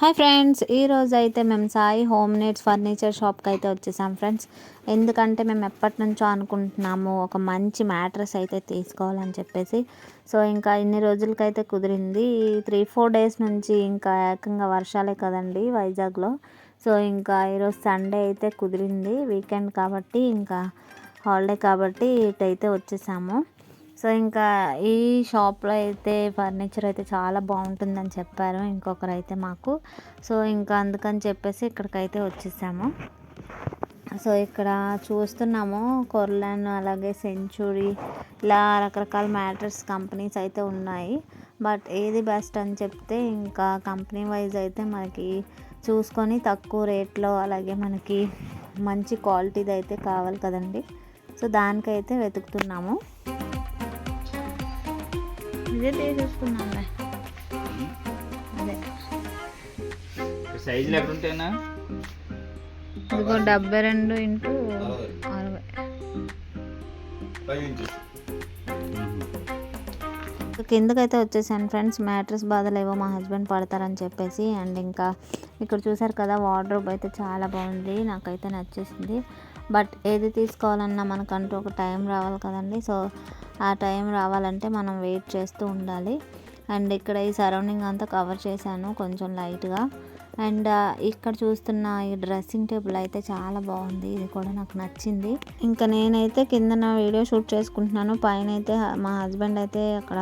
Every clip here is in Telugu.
హాయ్ ఫ్రెండ్స్ ఈరోజు అయితే మేము సాయి హోమ్ నీడ్స్ ఫర్నిచర్ షాప్కి అయితే వచ్చేసాం ఫ్రెండ్స్. ఎందుకంటే మేము ఎప్పటి నుంచో అనుకుంటున్నాము ఒక మంచి మ్యాట్రస్ అయితే తీసుకోవాలని చెప్పేసి. సో ఇంకా ఇన్ని రోజులకైతే కుదిరింది. త్రీ ఫోర్ డేస్ నుంచి ఇంకా ఏకంగా వర్షాలే కదండి వైజాగ్లో. సో ఇంకా ఈరోజు సండే అయితే కుదిరింది వీకెండ్ కాబట్టి ఇంకా హాలిడే కాబట్టి ఇటైతే వచ్చేసాము. సో ఇంకా ఈ షాప్లో అయితే ఫర్నిచర్ అయితే చాలా బాగుంటుందని చెప్పారు ఇంకొకరు అయితే మాకు. సో ఇంకా అందుకని చెప్పేసి ఇక్కడికైతే వచ్చేసాము. సో ఇక్కడ చూస్తున్నాము కొర్లన్ అలాగే సెంచురీ ఇలా రకరకాల మ్యాటర్స్ కంపెనీస్ అయితే ఉన్నాయి. బట్ ఏది బెస్ట్ అని చెప్తే ఇంకా కంపెనీ వైజ్ అయితే మనకి చూసుకొని తక్కువ రేట్లో అలాగే మనకి మంచి క్వాలిటీది అయితే కావాలి కదండి. సో దానికైతే వెతుకుతున్నాము. ఇదే తీసేసుకున్నాంలే అదే. సైజులు ఇదిగో డెబ్బై రెండు ఇంటూ అరవై. కిందకైతే వచ్చేసాను ఫ్రెండ్స్ మ్యాట్రస్ బాధలేవో మా హస్బెండ్ పడతారని చెప్పేసి అండ్ ఇంకా ఇక్కడ చూసారు కదా వార్డ్రోబ్ అయితే చాలా బాగుంది నాకైతే నచ్చేసింది. బట్ ఏది తీసుకోవాలన్నా మనకంటూ ఒక టైం రావాలి కదండి. సో ఆ టైం రావాలంటే మనం వెయిట్ చేస్తూ ఉండాలి. అండ్ ఇక్కడ ఈ సరౌండింగ్ అంతా కవర్ చేశాను కొంచెం లైట్గా. అండ్ ఇక్కడ చూస్తున్న ఈ డ్రెస్సింగ్ టేబుల్ అయితే చాలా బాగుంది. ఇది కూడా నాకు నచ్చింది. ఇంకా నేనైతే కింద నా వీడియో షూట్ చేసుకుంటున్నాను. పైన అయితే మా హస్బెండ్ అయితే అక్కడ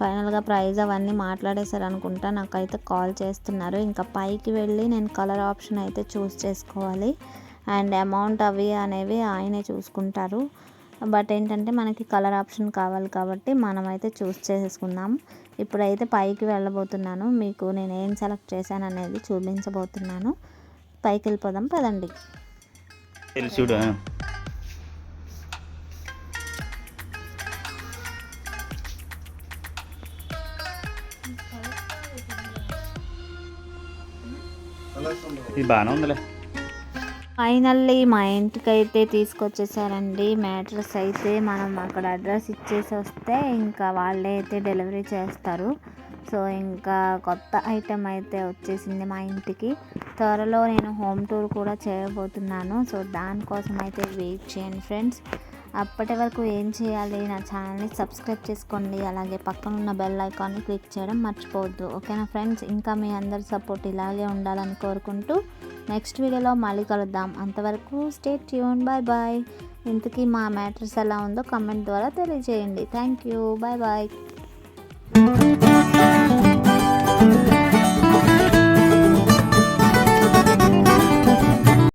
ఫైనల్గా ప్రైజ్ అవన్నీ మాట్లాడేశారు అనుకుంటా. నాకైతే కాల్ చేస్తున్నారు. ఇంకా పైకి వెళ్ళి నేను కలర్ ఆప్షన్ అయితే చూస్ చేసుకోవాలి. అండ్ అమౌంట్ అవి అనేవి ఆయనే చూసుకుంటారు. బట్ ఏంటంటే మనకి కలర్ ఆప్షన్ కావాలి కాబట్టి మనమైతే చూస్ చేసేసుకుందాం. ఇప్పుడైతే పైకి వెళ్ళబోతున్నాను. మీకు నేను ఏం సెలెక్ట్ చేశాను అనేది చూపించబోతున్నాను. పైకి వెళ్ళిపోదాం పదండి చూడు ఇది బాగానే ఉందిలే. ఫైనల్లీ మా ఇంటికైతే తీసుకొచ్చేసారండి మ్యాట్రస్ అయితే. మనం అక్కడ అడ్రస్ ఇచ్చేసి వస్తే ఇంకా వాళ్ళే అయితే డెలివరీ చేస్తారు. సో ఇంకా కొత్త ఐటెం అయితే వచ్చేసింది మా ఇంటికి. త్వరలో నేను హోమ్ టూర్ కూడా చేయబోతున్నాను. సో దానికోసం అయితే వెయిట్ చేయండి ఫ్రెండ్స్. అప్పటి వరకు ఏం చేయాలి? నా ఛానల్ని సబ్స్క్రైబ్ చేసుకోండి. అలాగే పక్కన ఉన్న బెల్ ఐకాన్ని క్లిక్ చేయడం మర్చిపోవద్దు. ఓకేనా ఫ్రెండ్స్? ఇంకా మీ అందరి సపోర్ట్ ఇలాగే ఉండాలని కోరుకుంటూ నెక్స్ట్ వీడియోలో మళ్ళీ కలుద్దాం. అంతవరకు స్టే ట్యూన్ బాయ్ బాయ్ ఇంతకీ మా మ్యాటర్స్ ఎలా ఉందో కమెంట్ ద్వారా తెలియజేయండి. Thank you bye bye